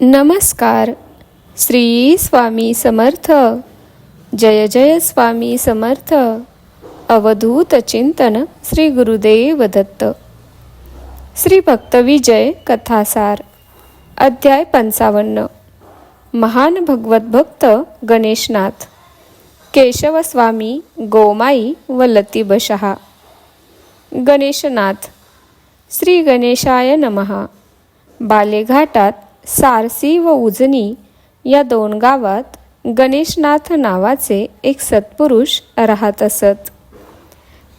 नमस्कार. श्री स्वामी समर्थ. जय जय स्वामी समर्थ. अवधूत चिंतन श्री गुरुदेव दत्त. श्री भक्तविजय कथासार. अध्याय पंचावन्न. महान भगवत भक्त गणेशनाथ. केशवस्वामी गोमाई व लतीबशहा गणेशनाथ. श्री गणेशाय नमहा बालेघाटात सारसी व उजनी या दोन गावात गणेशनाथ नावाचे एक सत्पुरुष राहत असत.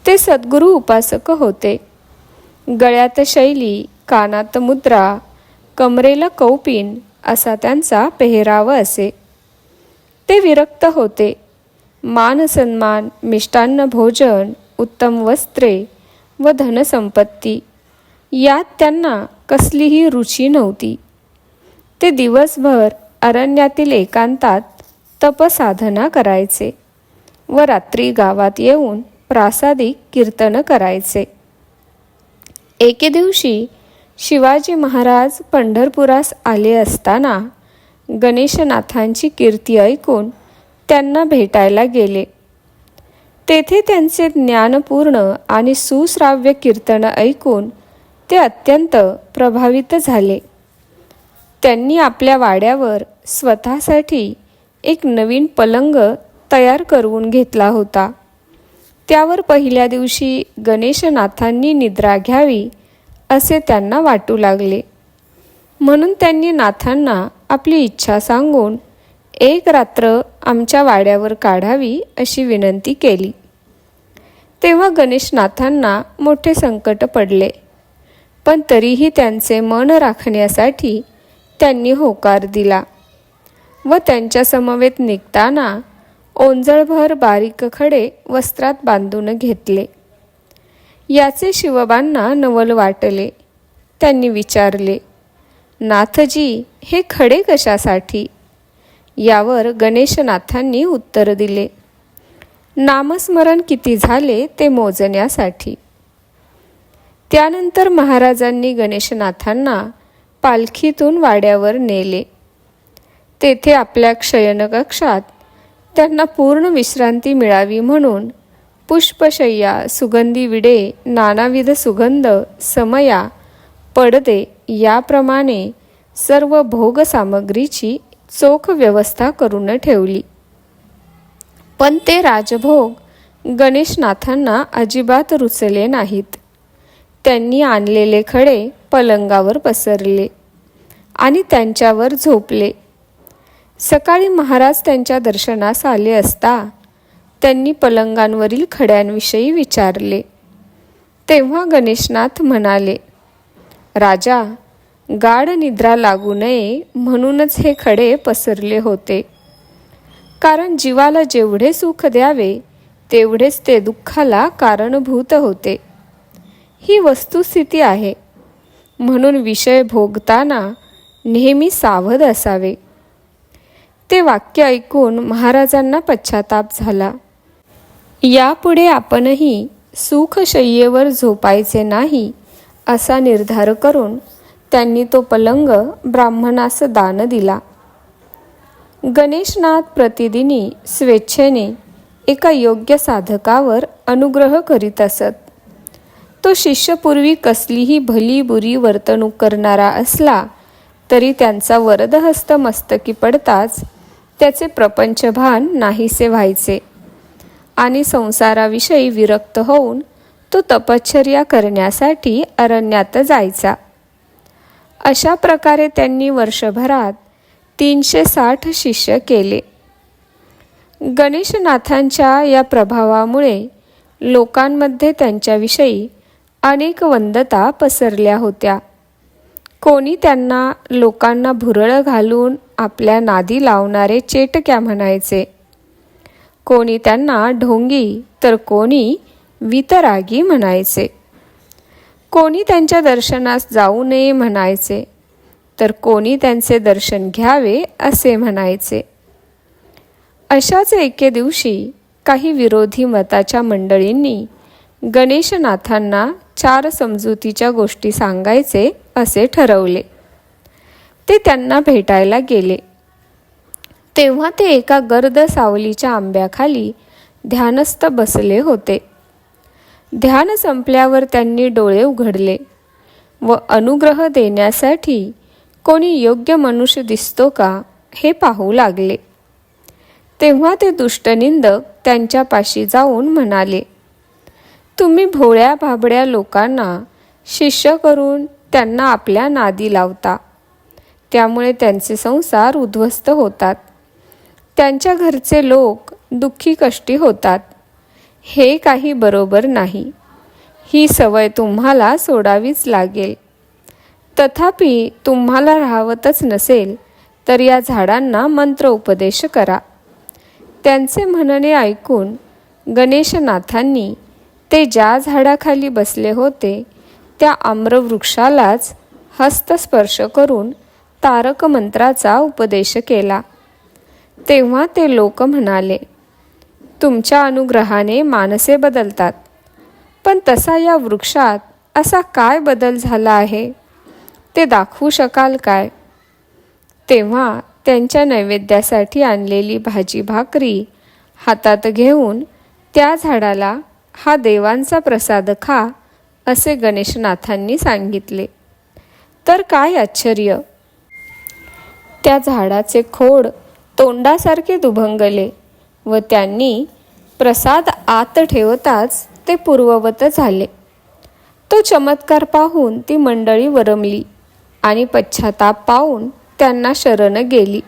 ते सद्गुरू उपासक होते. गळ्यात शैली कानात मुद्रा कमरेला कौपिन असा त्यांचा पेहराव असे. ते विरक्त होते. मान सन्मान मिष्टान्न भोजन उत्तम वस्त्रे व धनसंपत्ती. यात त्यांना कसलीही रुची नव्हती. ते दिवसभर अरण्यातील एकांतात तपसाधना करायचे व रात्री गावात येऊन प्रासादिक कीर्तन करायचे. एके दिवशी शिवाजी महाराज पंढरपुरास आले असताना गणेशनाथांची कीर्ती ऐकून त्यांना भेटायला गेले. तेथे त्यांचे ज्ञानपूर्ण आणि सुश्राव्य कीर्तन ऐकून ते अत्यंत प्रभावित झाले. त्यांनी आपल्या वाड्यावर स्वतःसाठी एक नवीन पलंग तयार करून घेतला होता. त्यावर पहिल्या दिवशी गणेशनाथांनी निद्रा घ्यावी असे त्यांना वाटू लागले. म्हणून त्यांनी नाथांना आपली इच्छा सांगून एक रात्र आमच्या वाड्यावर काढावी अशी विनंती केली. तेव्हा गणेशनाथांना मोठे संकट पडले. पण तरीही त्यांचे मन राखण्यासाठी त्यांनी होकार दिला व त्यांच्या समवेत निघताना ओंजळभर बारीक खडे वस्त्रात बांधून घेतले. याचे शिवबांना नवल वाटले. त्यांनी विचारले नाथजी हे खडे कशासाठी यावर गणेशनाथांनी उत्तर दिले नामस्मरण किती झाले ते मोजण्यासाठी त्यानंतर महाराजांनी गणेशनाथांना पालखीतून वाड्यावर नेले. तेथे आपल्या क्षयनकक्षात त्यांना पूर्ण विश्रांती मिळावी म्हणून पुष्पशय्या सुगंधी विडे नानाविध सुगंध समया पडदे याप्रमाणे सर्व भोग सामग्रीची चोख व्यवस्था करून ठेवली. पण ते राजभोग गणेशनाथांना अजिबात रुचले नाहीत. त्यांनी आणलेले खडे पलंगावर पसरले. आणि त्यांच्यावर झोपले. सकाळी महाराज त्यांच्या दर्शनास आले असता त्यांनी पलंगांवरील खड्यांविषयी विचारले. तेव्हा गणेशनाथ म्हणाले राजा गाढ निद्रा लागू नये म्हणूनच हे खडे पसरले होते. कारण जीवाला जेवढे सुख द्यावे तेवढेच ते दुःखाला कारणभूत होते. ही वस्तुस्थिती आहे. म्हणून विषय भोगताना नेहमी सावध असावे. ते वाक्य ऐकून महाराजांना पश्चाताप झाला. यापुढे आपणही सुखशय्येवर झोपायचे नाही असा निर्धार करून त्यांनी तो पलंग ब्राह्मणास दान दिला. गणेशनाथ प्रतिदिनी स्वेच्छेने एका योग्य साधकावर अनुग्रह करीत असत. तो शिष्यपूर्वी कसलीही भली बुरी वर्तणूक करणारा असला तरी त्यांचा वरदहस्त मस्तकी पडताच त्याचे प्रपंचभान नाहीसे व्हायचे. आणि संसाराविषयी विरक्त होऊन तो तपश्चर्या करण्यासाठी अरण्यात जायचा. अशा प्रकारे त्यांनी वर्षभरात तीनशे साठ शिष्य केले. गणेशनाथांच्या या प्रभावामुळे लोकांमध्ये त्यांच्याविषयी अनेक वंदता पसरल्या होत्या. कोणी त्यांना लोकांना भुरळं घालून आपल्या नादी लावणारे चेटक्या म्हणायचे. कोणी त्यांना ढोंगी तर कोणी वितरागी म्हणायचे. कोणी त्यांच्या दर्शनास जाऊ नये म्हणायचे तर कोणी त्यांचे दर्शन घ्यावे असे म्हणायचे. अशाच एके दिवशी काही विरोधी मताच्या मंडळींनी गणेशनाथांना चार समजुतीच्या गोष्टी सांगायचे असे ठरवले. ते त्यांना भेटायला गेले. तेव्हा ते एका गर्द सावलीच्या आंब्याखाली ध्यानस्थ बसले होते. ध्यान संपल्यावर त्यांनी डोळे उघडले व अनुग्रह देण्यासाठी कोणी योग्य मनुष्य दिसतो का हे पाहू लागले. तेव्हा ते दुष्टनिंदक त्यांच्यापाशी जाऊन म्हणाले तुम्ही भोळ्या भाबड्या लोकांना शिष्य करून त्यांना आपल्या नादी लावता. त्यामुळे त्यांचे संसार उद्ध्वस्त होतात. त्यांच्या घरचे लोक दुःखी कष्टी होतात. हे काही बरोबर नाही. ही सवय तुम्हाला सोडावीच लागेल. तथापि तुम्हाला राहवतच नसेल तर या झाडांना मंत्र उपदेश करा. त्यांचे म्हणणे ऐकून गणेशनाथांनी ते ज्या झाडाखाली बसले होते त्या आम्रवृक्षालाच हस्तस्पर्श करून तारक मंत्राचा उपदेश केला. तेव्हा ते लोक म्हणाले तुमच्या अनुग्रहाने माणसे बदलतात. पण तसा या वृक्षात असा काय बदल झाला आहे? ते दाखवू शकाल काय? तेव्हा त्यांच्या नैवेद्यासाठी आणलेली भाजी भाकरी हातात घेऊन त्या झाडाला हा देवांचा प्रसाद खा असे गणेशनाथांनी सांगितले. तर काय आश्चर्य? त्या झाडाचे खोड तोंडासारखे दुभंगले व त्यांनी प्रसाद आत ठेवताच ते पूर्ववत झाले. तो चमत्कार पाहून ती मंडळी वरमली आणि पश्चाताप पाहून त्यांना शरण गेली.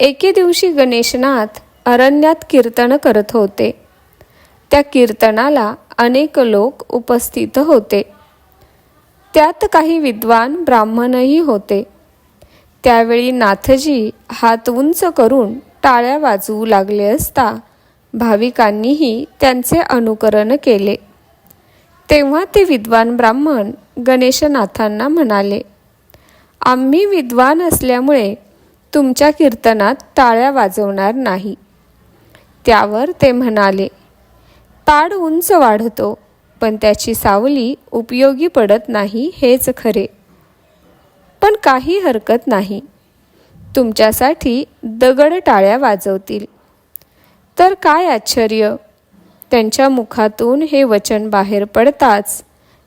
एके दिवशी गणेशनाथ अरण्यात कीर्तन करत होते. त्या कीर्तनाला अनेक लोक उपस्थित होते. त्यात काही विद्वान ब्राह्मणही होते. त्यावेळी नाथजी हात उंच करून टाळ्या वाजवू लागले असता भाविकांनीही त्यांचे अनुकरण केले. तेव्हा ते विद्वान ब्राह्मण गणेशनाथांना म्हणाले आम्ही विद्वान असल्यामुळे तुमच्या कीर्तनात टाळ्या वाजवणार नाही. त्यावर ते म्हणाले ताड उंच वाढतो पण त्याची सावली उपयोगी पडत नाही हेच खरे. पण काही हरकत नाही. तुमच्यासाठी दगड टाळ्या वाजवतील. तर काय आश्चर्य? त्यांच्या मुखातून हे वचन बाहेर पडताच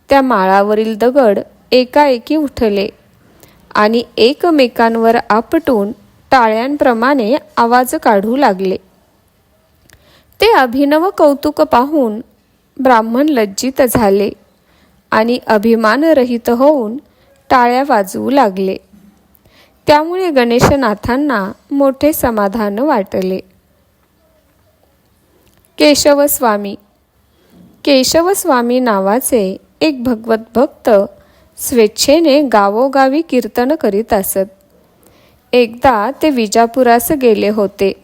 त्या माळावरील दगड एकाएकी उठले आणि एकमेकांवर आपटून टाळ्यांप्रमाणे आवाज काढू लागले. ते अभिनव कौतुक पाहून ब्राह्मण लज्जित झाले आणि अभिमानरहित होऊन टाळ्या वाजवू लागले. त्यामुळे गणेशनाथांना मोठे समाधान वाटले. केशवस्वामी केशवस्वामी नावाचे एक भगवत भक्त स्वेच्छेने गावोगावी कीर्तन करीत असत. एकदा ते विजापुरास गेले होते.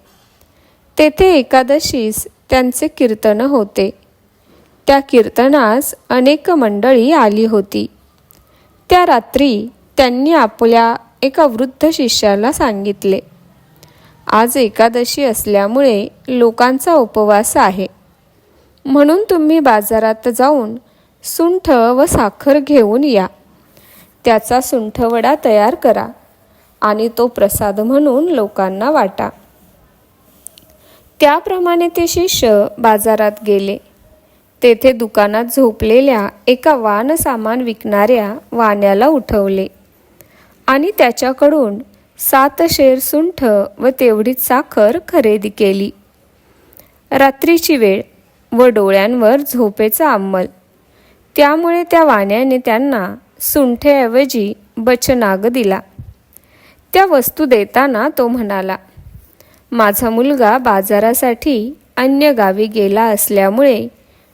तेथे एकादशीस त्यांचे कीर्तन होते. त्या कीर्तनास अनेक मंडळी आली होती. त्या रात्री त्यांनी आपल्या एका वृद्ध शिष्याला सांगितले आज एकादशी असल्यामुळे लोकांचा उपवास आहे. म्हणून तुम्ही बाजारात जाऊन सुंठ व साखर घेऊन या. त्याचा सुंठवडा तयार करा आणि तो प्रसाद म्हणून लोकांना वाटा. त्याप्रमाणे ते शिष्य बाजारात गेले. तेथे दुकानात झोपलेल्या एका वान सामान विकणाऱ्या वाण्याला उठवले. आणि त्याच्याकडून सात शेर सुंठ व तेवढीच साखर खरेदी केली. रात्रीची वेळ व डोळ्यांवर झोपेचा अंमल त्यामुळे त्या वाण्याने त्यांना सुंठेऐवजी बचनाग दिला. त्या वस्तू देताना तो म्हणाला माझा मुलगा बाजारासाठी अन्य गावी गेला असल्यामुळे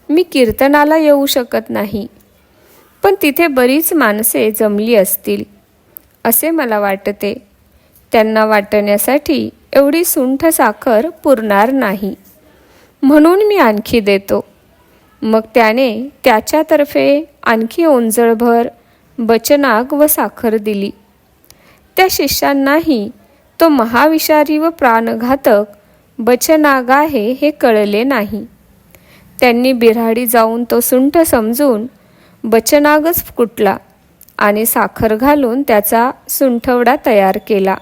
मी कीर्तनाला येऊ शकत नाही. पण तिथे बरीच माणसे जमली असतील असे मला वाटते. त्यांना वाटण्यासाठी एवढी सुंठ साखर पुरणार नाही. म्हणून मी आणखी देतो. मग त्याने त्याच्यातर्फे आणखी ओंजळभर बचनाग व साखर दिली. त्या शिष्यांनाही तो महाविषारी व प्राणघातक बचनाग आहे हे कळले नाही. त्यांनी बिऱ्हाडी जाऊन तो सुंठ समजून बचनागच कुटला आणि साखर घालून त्याचा सुंठवडा तयार केला.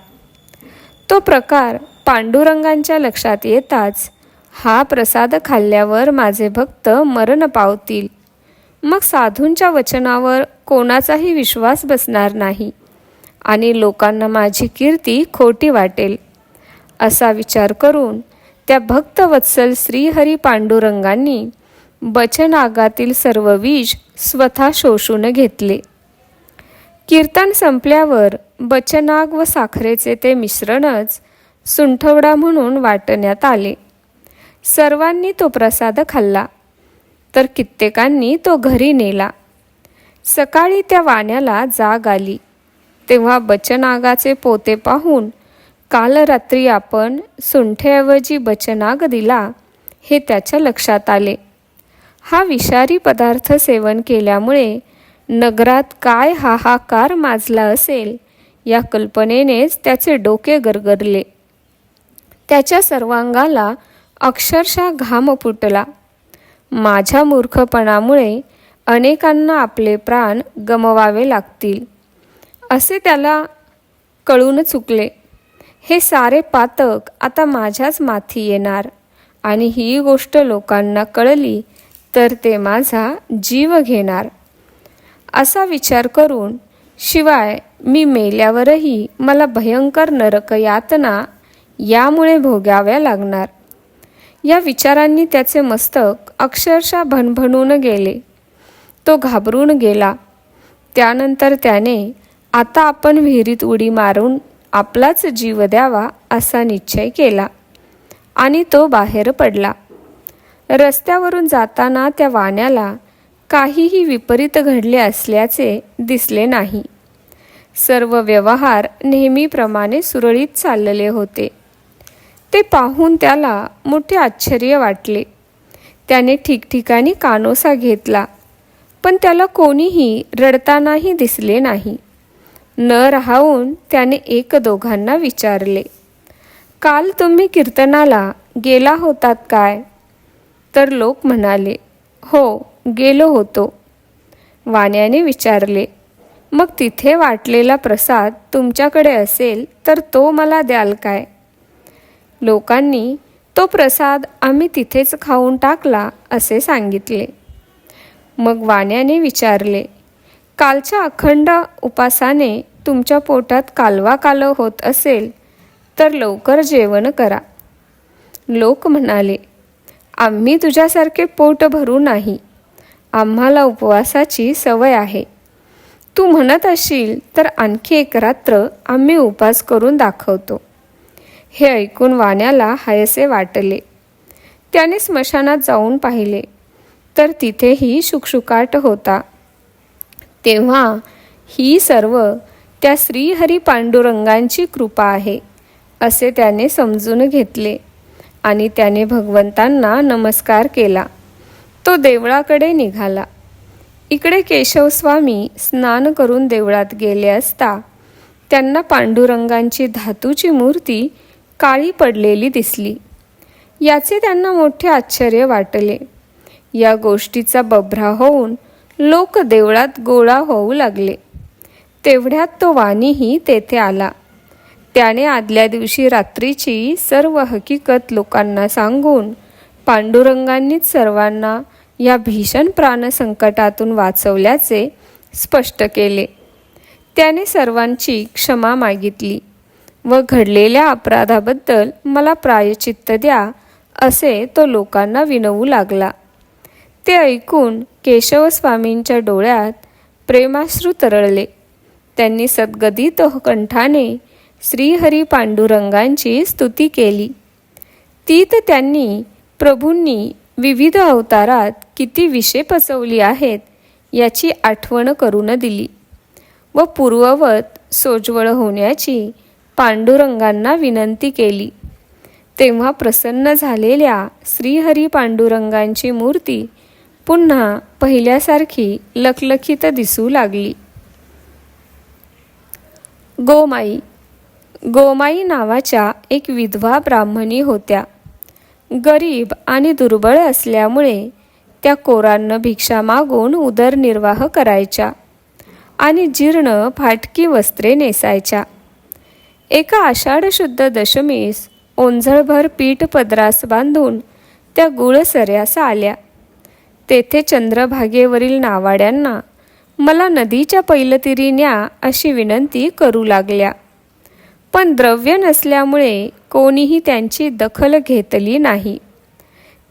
तो प्रकार पांडुरंगांच्या लक्षात येताच हा प्रसाद खाल्ल्यावर माझे भक्त मरण पावतील. मग साधूंच्या वचनावर कोणाचाही विश्वास बसणार नाही. आणि लोकांना माझी कीर्ती खोटी वाटेल असा विचार करून त्या भक्तवत्सल श्रीहरी पांडुरंगांनी बचनागातील सर्व विष स्वतः शोषून घेतले. कीर्तन संपल्यावर बचनाग व साखरेचे ते मिश्रणच सुंठवडा म्हणून वाटण्यात आले. सर्वांनी तो प्रसाद खाल्ला तर कित्येकांनी तो घरी नेला. सकाळी त्या वाण्याला जाग आली. तेव्हा बचनागाचे पोते पाहून काल रात्री आपण सुंठेऐवजी बचनाग दिला हे त्याच्या लक्षात आले. हा विषारी पदार्थ सेवन केल्यामुळे नगरात काय हाहाकार माजला असेल या कल्पनेनेच त्याचे डोके गरगरले. त्याच्या सर्वांगाला अक्षरशः घाम फुटला. माझ्या मूर्खपणामुळे अनेकांना आपले प्राण गमवावे लागतील. असे त्याला कळून चुकले. हे सारे पातक आता माझ्याच माथी येणार. आणि ही गोष्ट लोकांना कळली तर ते माझा जीव घेणार. असा विचार करून शिवाय मी मेल्यावरही मला भयंकर नरक यातना यामुळे भोगाव्या लागणार. या विचारांनी त्याचे मस्तक अक्षरशः भणभणून गेले. तो घाबरून गेला. त्यानंतर त्याने आता आपण विहिरीत उडी मारून आपलाच जीव द्यावा असा निश्चय केला आणि तो बाहेर पडला. रस्त्यावरून जाताना त्या वाण्याला काहीही विपरीत घडले असल्याचे दिसले नाही. सर्व व्यवहार नेहमीप्रमाणे सुरळीत चाललेले होते. ते पाहून त्याला मोठे आश्चर्य वाटले. त्याने ठिकठिकाणी कानोसा घेतला पण त्याला कोणीही रडतानाही दिसले नाही. न राहून त्याने एक दोघांना विचारले काल तुम्ही कीर्तनाला गेला होतात काय? तर लोक म्हणाले हो गेलो होतो. वाण्याने विचारले मग तिथे वाटलेला प्रसाद तुमच्याकडे असेल तर तो मला द्याल काय? लोकांनी तो प्रसाद आम्ही तिथेच खाऊन टाकला असे सांगितले. मग वाण्याने विचारले कालच्या अखंड उपासाने तुमच्या पोटात कालवा कालव होत असेल तर लवकर जेवण करा. लोक म्हणाले आम्ही तुझ्यासारखे पोट भरू नाही. आम्हाला उपवासाची सवय आहे. तू म्हणत असशील तर आणखी एक रात्र आम्ही उपास करून दाखवतो. हे ऐकून वाण्याला हायसे वाटले. त्याने स्मशानात जाऊन पाहिले तर तिथेही शुकशुकाट होता. तेव्हा ही सर्व त्या श्रीहरी पांडुरंगांची कृपा आहे असे त्याने समजून घेतले आणि त्याने भगवंतांना नमस्कार केला. तो देवळाकडे निघाला. इकडे केशवस्वामी स्नान करून देवळात गेले असता त्यांना पांडुरंगांची धातूची मूर्ती काळी पडलेली दिसली. याचे त्यांना मोठे आश्चर्य वाटले. या गोष्टीचा बभ्रा होऊन लोक देवळात गोळा होऊ लागले. तेवढ्यात तो वाणीही तेथे आला. त्याने आदल्या दिवशी रात्रीची सर्व हकीकत लोकांना सांगून पांडुरंगांनीच सर्वांना या भीषण प्राणसंकटातून वाचवल्याचे स्पष्ट केले. त्याने सर्वांची क्षमा मागितली व घडलेल्या अपराधाबद्दल मला प्रायचित्त द्या असे तो लोकांना विनवू लागला. ते ऐकून केशवस्वामींच्या डोळ्यात प्रेमाश्रू तरळले. त्यांनी सद्गदित कंठाने श्रीहरी पांडुरंगांची स्तुती केली. ती तर त्यांनी प्रभूंनी विविध अवतारात किती विषय पचवली आहेत याची आठवण करून दिली व पूर्ववत सोज्वळ होण्याची पांडुरंगांना विनंती केली. तेव्हा प्रसन्न झालेल्या श्रीहरी पांडुरंगांची मूर्ती पुन्हा पहिल्यासारखी लखलखीत दिसू लागली. गोमाई. गोमाई नावाच्या एक विधवा ब्राह्मणी होत्या. गरीब आणि दुर्बळ असल्यामुळे त्या कोरांना भिक्षा मागून उदरनिर्वाह करायच्या आणि जीर्ण फाटकी वस्त्रे नेसायच्या. एका आषाढ शुद्ध दशमीस ओंझळभर पीठ पदरास बांधून त्या गुळसऱ्यास आल्या. तेथे चंद्रभागेवरील नावाड्यांना मला नदीच्या पैलतीरी न्या अशी विनंती करू लागल्या. पण द्रव्य नसल्यामुळे कोणीही त्यांची दखल घेतली नाही.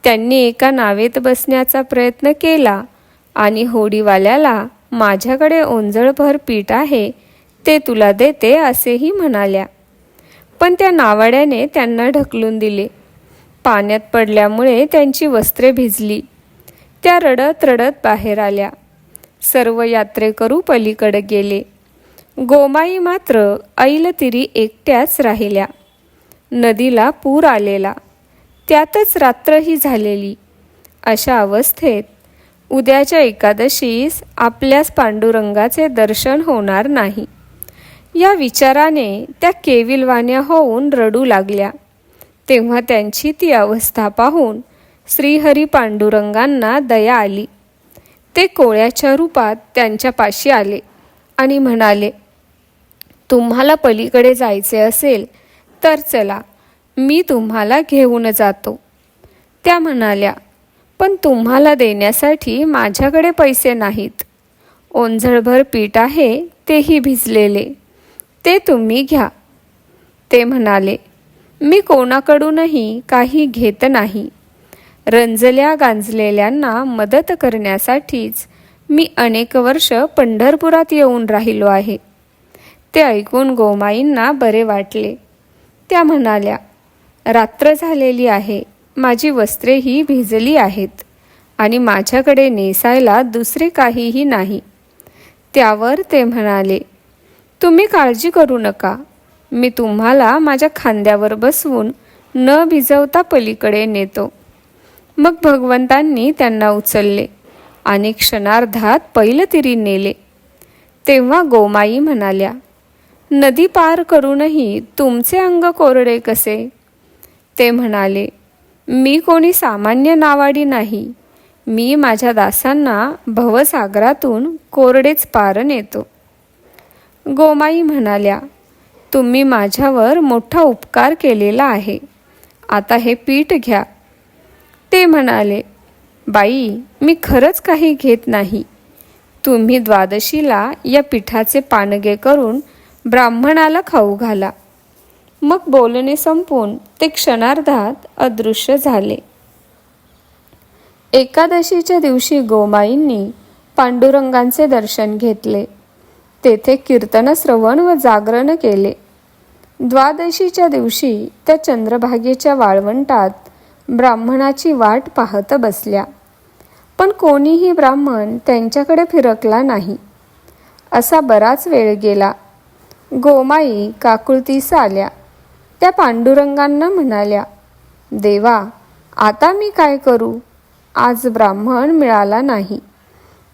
त्यांनी एका नावेत बसण्याचा प्रयत्न केला आणि होडीवाल्याला माझ्याकडे ओंजळभर पीठ आहे ते तुला देते असेही म्हणाल्या. पण त्या नावाड्याने त्यांना ढकलून दिले. पाण्यात पडल्यामुळे त्यांची वस्त्रे भिजली. त्या रडत रडत बाहेर आल्या. सर्व यात्रेकरू पलीकडे गेले. गोमाई मात्र ऐलतिरी एकट्याच राहिल्या. नदीला पूर आलेला. त्यातच रात्रही झालेली. अशा अवस्थेत उद्याच्या एकादशीस आपल्यास पांडुरंगाचे दर्शन होणार नाही. या विचाराने त्या केविलवाण्या होऊन रडू लागल्या. तेव्हा त्यांची ती अवस्था पाहून श्रीहरी पांडुरंगांना दया आली. ते कोळ्याच्या रूपात त्यांच्या पाशी आले आणि म्हणाले तुम्हाला पलीकडे जायचे असेल तर चला मी तुम्हाला घेऊन जातो. त्या म्हणाल्या पण तुम्हाला देण्यासाठी माझ्याकडे पैसे नाहीत. ओंझळभर पीठ आहे तेही भिजलेले. ते तुम्ही घ्या. ते म्हणाले मी कोणाकडूनही काही घेत नाही. रंजल्या गांजलेल्यांना मदत करण्यासाठीच मी अनेक वर्ष पंढरपुरात येऊन राहिलो आहे. ते ऐकून गोमाईंना बरे वाटले. त्या म्हणाल्या रात्र झालेली आहे. माझी वस्त्रेही भिजली आहेत आणि माझ्याकडे नेसायला दुसरे काहीही नाही. त्यावर ते म्हणाले तुम्ही काळजी करू नका. मी तुम्हाला माझ्या खांद्यावर बसवून न भिजवता पलीकडे नेतो. मग भगवंतांनी त्यांना उचलले आणि क्षणार्धात पैलतिरी नेले. तेव्हा गोमाई म्हणाल्या नदी पार करूनही तुमचे अंग कोरडे कसे? ते म्हणाले मी कोणी सामान्य नावाडी नाही. मी माझ्या दासांना भवसागरातून कोरडेच पार नेतो. गोमाई म्हणाल्या तुम्ही माझ्यावर मोठा उपकार केलेला आहे. आता हे पीठ घ्या. ते म्हणाले बाई मी खरंच काही घेत नाही. तुम्ही द्वादशीला या पिठाचे पानगे करून ब्राह्मणाला खाऊ घाला. मग बोलणे संपून ते क्षणार्धात अदृश्य झाले. एकादशीच्या दिवशी गोमाईंनी पांडुरंगांचे दर्शन घेतले. तेथे कीर्तन श्रवण व जागरण केले. द्वादशीच्या दिवशी त्या चंद्रभागेच्या वाळवंटात ब्राह्मणाची वाट पाहत बसल्या. पण कोणीही ब्राह्मण त्यांच्याकडे फिरकला नाही. असा बराच वेळ गेला. गोमाई काकुळतीस आल्या. त्या पांडुरंगांना म्हणाल्या देवा आता मी काय करू? आज ब्राह्मण मिळाला नाही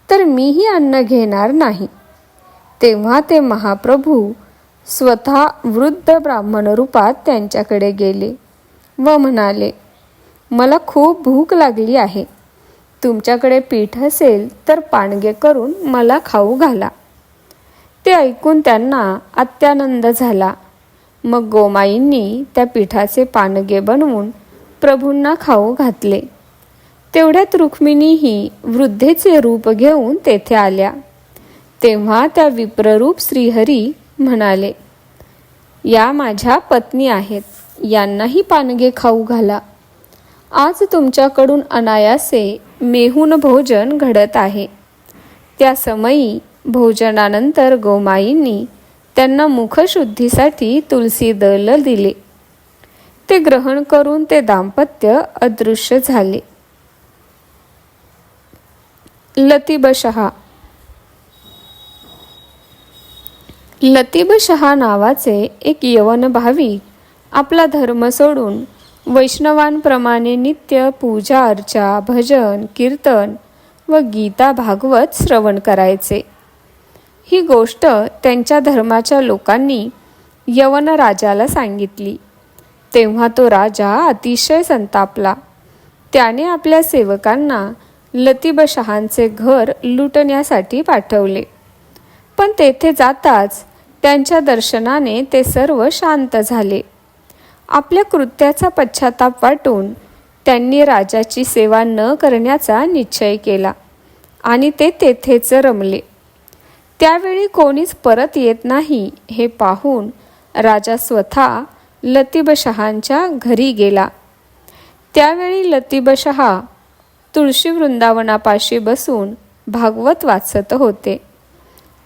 तर मीही अन्न घेणार नाही. तेव्हा ते महाप्रभू स्वतः वृद्ध ब्राह्मण रूपात त्यांच्याकडे गेले व म्हणाले मला खूप भूक लागली आहे. तुमच्याकडे पीठ असेल तर पाणगे करून मला खाऊ घाला. ते ऐकून त्यांना अत्यानंद झाला. मग गोमाईंनी त्या पिठाचे पानगे बनवून प्रभूंना खाऊ घातले. तेवढ्यात रुक्मिणीही वृद्धेचे रूप घेऊन तेथे आल्या. तेव्हा त्या विप्ररूप श्रीहरी म्हणाले या माझ्या पत्नी आहेत. यांनाही पानगे खाऊ घाला. आज तुमच्याकडून अनायासे मेहून भोजन घडत आहे. त्या समयी भोजनानंतर गोमाईंनी त्यांना मुखशुद्धीसाठी तुलसी दल दिले. ते ग्रहण करून ते दाम्पत्य अदृश्य झाले. लतीबशहा. लतीबशहा नावाचे एक यवन भाविक आपला धर्म सोडून वैष्णवांप्रमाणे नित्य पूजा अर्चा भजन कीर्तन व गीता भागवत श्रवण करायचे. ही गोष्ट त्यांच्या धर्माच्या लोकांनी यवन राजाला सांगितली. तेव्हा तो राजा अतिशय संतापला. त्याने आपल्या सेवकांना लतीबशहांचे घर लुटण्यासाठी पाठवले. पण तेथे जाताच त्यांच्या दर्शनाने ते सर्व शांत झाले. आपल्या कृत्याचा पश्चाताप वाटून त्यांनी राजाची सेवा न करण्याचा निश्चय केला आणि ते तेथेच रमले. त्यावेळी कोणीच परत येत नाही हे पाहून राजा स्वतः लतीबशहांच्या घरी गेला. त्यावेळी लतीबशहा तुळशी वृंदावनापाशी बसून भागवत वाचत होते.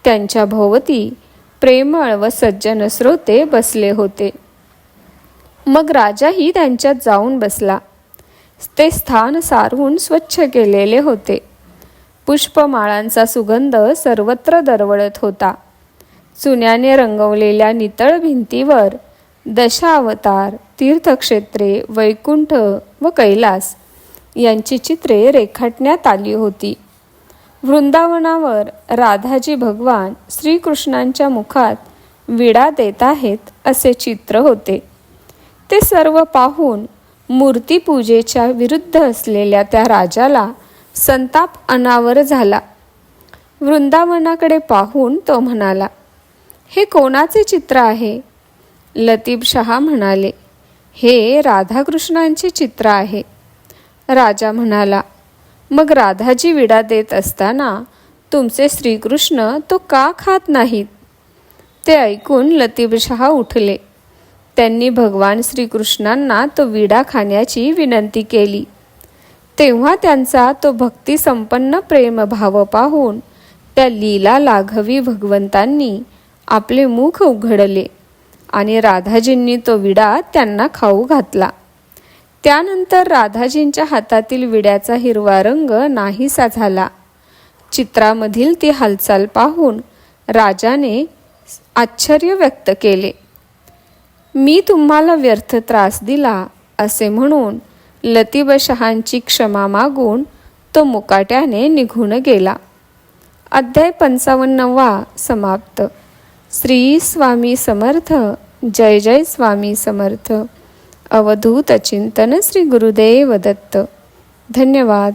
त्यांच्या भोवती प्रेमळ व सज्जन श्रोते बसले होते. मग राजाही त्यांच्यात जाऊन बसला. ते स्थान सारवून स्वच्छ केलेले होते. पुष्पमाळांचा सुगंध सर्वत्र दरवळत होता. चुन्याने रंगवलेल्या नितळ भिंतीवर दशावतार तीर्थक्षेत्रे वैकुंठ व कैलास यांची चित्रे रेखाटण्यात आली होती. वृंदावनावर राधाजी भगवान श्रीकृष्णांच्या मुखात विडा देत आहेत असे चित्र होते. ते सर्व पाहून मूर्तीपूजेच्या विरुद्ध असलेल्या त्या राजाला संताप अनावर झाला. वृंदावनाकडे पाहून तो म्हणाला हे कोणाचे चित्र आहे? लतीब शहा म्हणाले हे राधाकृष्णांचे चित्र आहे. राजा म्हणाला मग राधाजी विडा देत असताना तुमचे श्रीकृष्ण तो का खात नाहीत? ते ऐकून लतीबशहा उठले. त्यांनी भगवान श्रीकृष्णांना तो विडा खाण्याची विनंती केली. तेव्हा त्यांचा तो भक्तिसंपन्न प्रेमभाव पाहून त्या लीला लाघवी भगवंतांनी आपले मुख उघडले आणि राधाजींनी तो विडा त्यांना खाऊ घातला. त्यानंतर राधाजींच्या हातातील विड्याचा हिरवा रंग नाहीसा झाला. चित्रामधील ती हालचाल पाहून राजाने आश्चर्य व्यक्त केले. मी तुम्हाला व्यर्थ त्रास दिला असे म्हणून लतीबशहांची क्षमा मागून तो मुकाट्याने निघून गेला. अध्याय पंचावन्नवा समाप्त. श्री स्वामी समर्थ जय जय स्वामी समर्थ. अवधूत चिंतन श्री गुरुदेव दत्त. धन्यवाद.